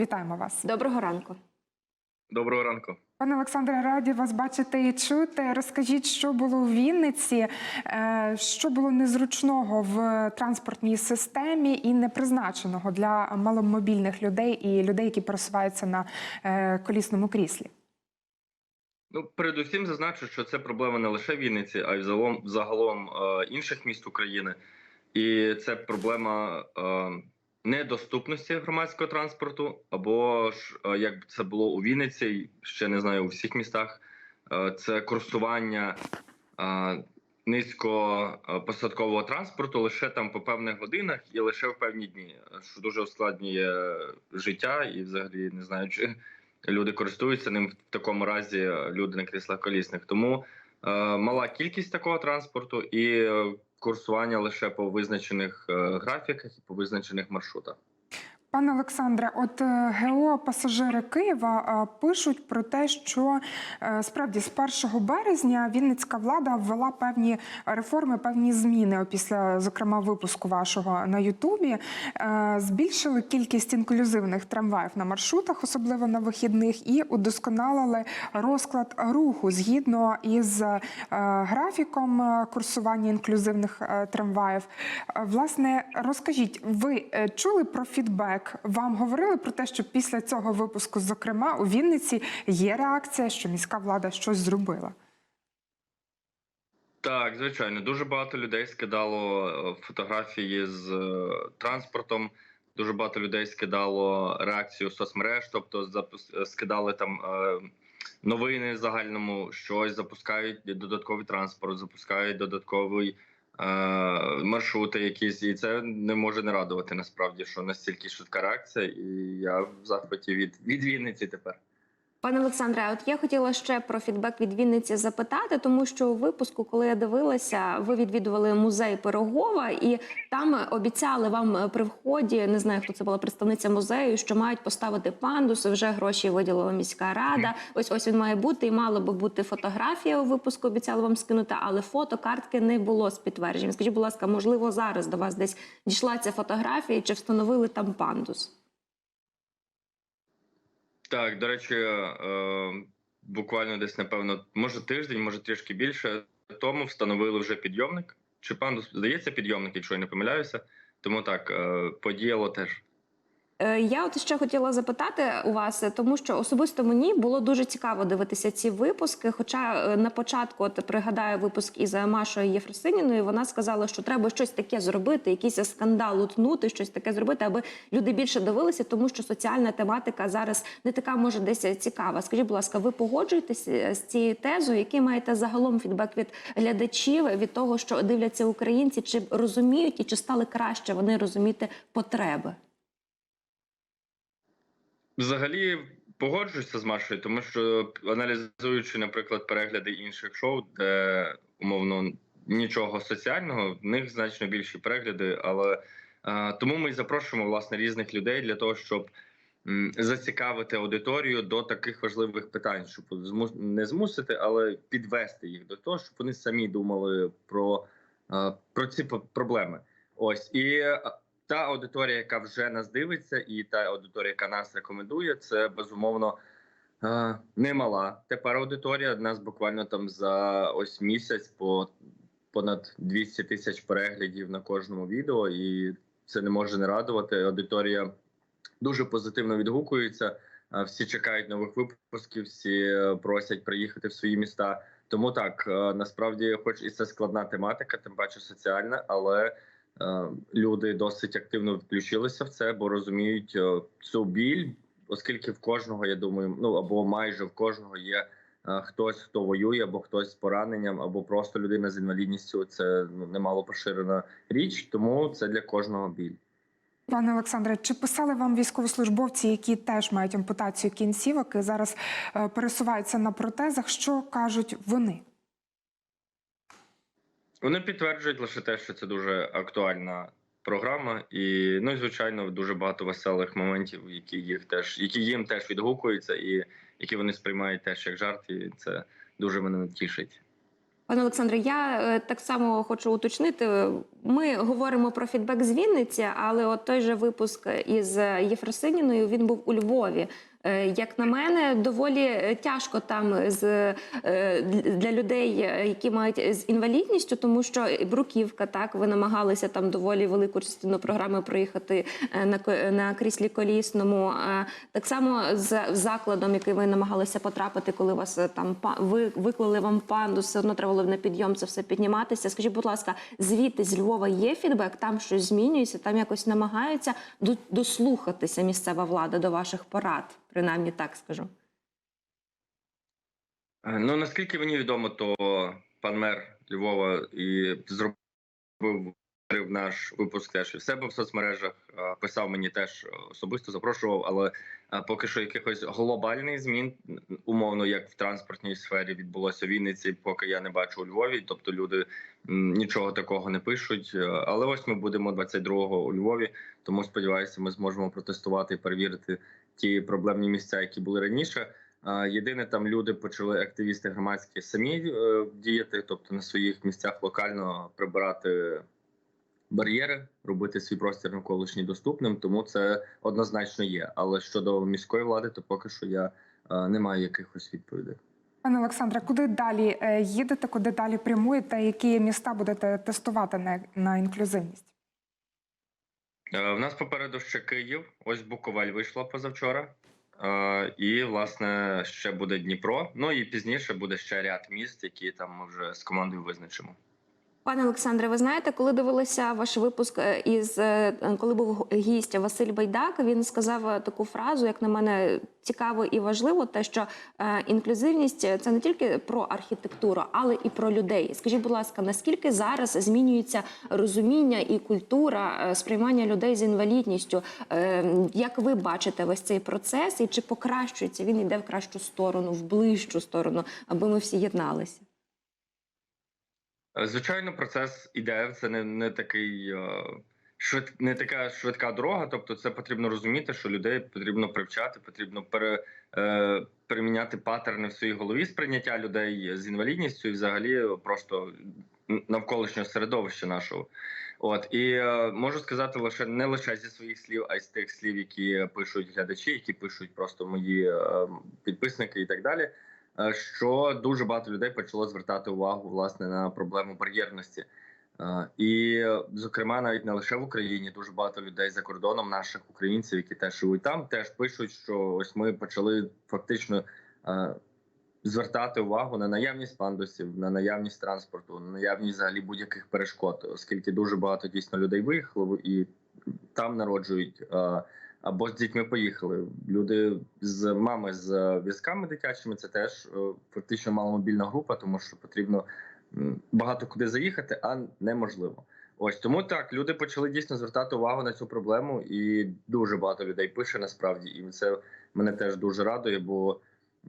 Вітаємо вас, Доброго ранку. Доброго ранку. пане Олександре. Раді вас бачити і чути. Розкажіть, що було у Вінниці, е, що було незручного в транспортній системі і не призначеного для маломобільних людей і людей, які пересуваються на е, колісному кріслі. Ну, передусім зазначу, що це проблема не лише Вінниці, а й загалом, загалом е, інших міст України. І це проблема е, недоступності громадського транспорту, або ж е, як це було у Вінниці, ще не знаю у всіх містах. Е, це курсування е, низькопосадкового транспорту лише там по певних годинах і лише в певні дні, що дуже ускладнює життя і, взагалі, не знаю, чи люди користуються ним в такому разі люди на кріслах колісних. Тому е, мала кількість такого транспорту і курсування лише по визначених е, графіках і по визначених маршрутах. Пане Олександре, от е, ГО пасажири Києва е, пишуть про те, що е, справді з 1 березня Вінницька влада ввела певні реформи, певні зміни після, зокрема, випуску вашого на Ютубі. Збільшили кількість інклюзивних трамваїв на маршрутах, особливо на вихідних, і удосконалили розклад руху згідно із графіком курсування інклюзивних трамваїв. Власне, розкажіть, ви чули про фідбек? Вам говорили про те, що після цього випуску, зокрема, у Вінниці є реакція, що міська влада щось зробила? Так, звичайно, дуже багато людей скидало е, фотографії з е, транспортом. Дуже багато людей скидало реакцію соцмереж, тобто е, скидали там новини загальному, щось запускають додатковий транспорт, запускають додатковий маршрути якісь, і це не може не радувати насправді, що настільки швидка реакція, і я в захваті від, від Вінниці тепер. Пане Олександре, от я хотіла ще про фідбек від Вінниці запитати, тому що у випуску, коли я дивилася, ви відвідували музей Пирогова, і там обіцяли вам при вході, не знаю, хто це була представниця музею, що мають поставити пандус. Вже гроші виділила міська рада. Ось ось він має бути, і мала би бути фотографія у випуску. Обіцяли вам скинути, але фото картки не було з підтвердженням. Скажіть, будь ласка, можливо, зараз до вас десь дійшла ця фотографія, чи встановили там пандус? Так, до речі, е, буквально десь, напевно, може тиждень, може трішки більше тому встановили вже підйомник. Чи пандус, здається, підйомник, якщо я не помиляюся. Тому так, е, подіяло теж. Е, Я от ще хотіла запитати у вас, тому що особисто мені було дуже цікаво дивитися ці випуски. Хоча е, на початку, от пригадаю випуск із Машою Єфросиніною, вона сказала, що треба щось таке зробити, якийсь скандал утнути, щось таке зробити, аби люди більше дивилися, тому що соціальна тематика зараз не така може десь цікава. Скажіть, будь ласка, ви погоджуєтеся з цією тезою? Який маєте загалом фідбек від глядачів від того, що дивляться українці, чи розуміють і чи стали краще вони розуміти потреби? Взагалі погоджуюся з Машою, тому що аналізуючи, наприклад, перегляди інших шоу, де умовно нічого соціального, в них значно більші перегляди. Але е, тому ми й запрошуємо власне різних людей для того, щоб м, зацікавити аудиторію до таких важливих питань, щоб змус... не змусити, але підвести їх до того, щоб вони самі думали про, е, про ці проблеми. Ось і е, та аудиторія, яка вже нас дивиться, і та аудиторія, яка нас рекомендує, це безумовно е, немала. Тепер аудиторія нас буквально там за ось місяць по понад 200 тисяч переглядів на кожному відео, і це не може не радувати. Аудиторія дуже позитивно відгукується. е, Всі чекають нових випусків, всі е, просять приїхати в свої міста. Тому так насправді, хоч і це складна тематика, тим паче соціальна, але люди досить активно включилися в це, бо розуміють е, цю біль, оскільки в кожного, я думаю, ну або майже в кожного є е, хтось, хто воює, або хтось з пораненням, або просто людина з інвалідністю. Це ну, немало поширена річ, тому це для кожного біль. Пане Олександре, чи писали вам військовослужбовці, які теж мають ампутацію кінцівок і зараз е, пересуваються на протезах? Що кажуть вони? Вони підтверджують лише те, що це дуже актуальна програма, і ну і звичайно дуже багато веселих моментів, які їх теж які їм теж відгукуються, і які вони сприймають теж як жарт, і це дуже мене тішить. Пане Олександре, я е, так само хочу уточнити. Ми говоримо про фідбек з Вінниці, але от той же випуск із Єфросиніною він був у Львові. Е, Як на мене, доволі е, тяжко там з е, для людей, які мають з інвалідністю, тому що бруківка, так ви намагалися там доволі велику частину програми проїхати на на кріслі колісному. Так само з закладом, який ви намагалися потрапити, коли вас там ви виклали вам пандус, все одно треба було на підйом це все підніматися. Скажіть, будь ласка, звідти з Львова є фідбек? Там щось змінюється, там якось намагаються дослухатися місцева влада до ваших порад, принаймні так скажу. Е, Ну наскільки мені відомо, то пан мер Львова і зробив наш випуск теж і в себе в соцмережах. Писав мені теж особисто запрошував, але поки що якихось глобальних змін, умовно, як в транспортній сфері відбулося в Вінниці, поки я не бачу у Львові. Тобто люди нічого такого не пишуть. Е, Але ось ми будемо 22-го у Львові. Тому сподіваюся, ми зможемо протестувати і перевірити ті проблемні місця, які були раніше. Єдине, там люди почали активісти громадські самі е, діяти, тобто на своїх місцях локально прибирати бар'єри, робити свій простір навколишній доступним. Тому це однозначно є. Але щодо міської влади, то поки що я е, не маю якихось відповідей. Пане Олександре, куди далі е, їдете, куди далі прямуєте? Які міста будете тестувати на, на інклюзивність? Е, В нас попереду ще Київ. Ось Буковель вийшла позавчора. І, власне, ще буде Дніпро. Ну і пізніше буде ще ряд міст, які там ми вже з командою визначимо. Пане Олександре, ви знаєте, коли дивилися ваш випуск е, із е, коли був гість Василь Байдак, він сказав е, таку фразу, як на мене, цікаво і важливо, те, що інклюзивність це не тільки про архітектуру, але і про людей. Скажіть, будь ласка, наскільки зараз змінюється розуміння і культура сприймання людей з інвалідністю? Як ви бачите весь цей процес, і чи покращується він іде в кращу сторону, в ближчу сторону, аби ми всі єдналися? Е, Звичайно, процес іде. Це не, не такий е, швид, не така швидка дорога. Тобто, це потрібно розуміти, що людей потрібно привчати, потрібно пере, е, переміняти паттерни в своїй голові сприйняття людей з інвалідністю і взагалі просто навколишнього середовища нашого. От і е, можу сказати лише не лише зі своїх слів, а й з тих слів, які пишуть глядачі, які пишуть просто мої е, підписники і так далі. Е, Що дуже багато людей почало звертати увагу власне на проблему бар'єрності. Е, І, зокрема, навіть не лише в Україні, дуже багато людей за кордоном, наших українців, які теж живуть там, теж пишуть, що ось ми почали фактично е, звертати увагу на наявність пандусів, на наявність транспорту, на наявність взагалі будь-яких перешкод, оскільки дуже багато дійсно людей виїхало і там народжують. Або з дітьми поїхали. Люди з мами з візками дитячими це теж е, фактично маломобільна група, тому що потрібно багато куди заїхати, а неможливо. Ось тому так люди почали дійсно звертати увагу на цю проблему, і дуже багато людей пише насправді, і це мене теж дуже радує, бо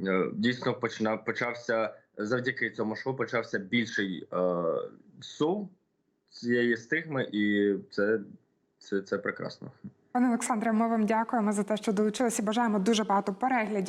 е, дійсно починав почався завдяки цьому шоу. Почався більший е, сув цієї стигми, і це, це, це прекрасно. Пане Олександре, ми вам дякуємо за те, що долучилися. Бажаємо дуже багато переглядів.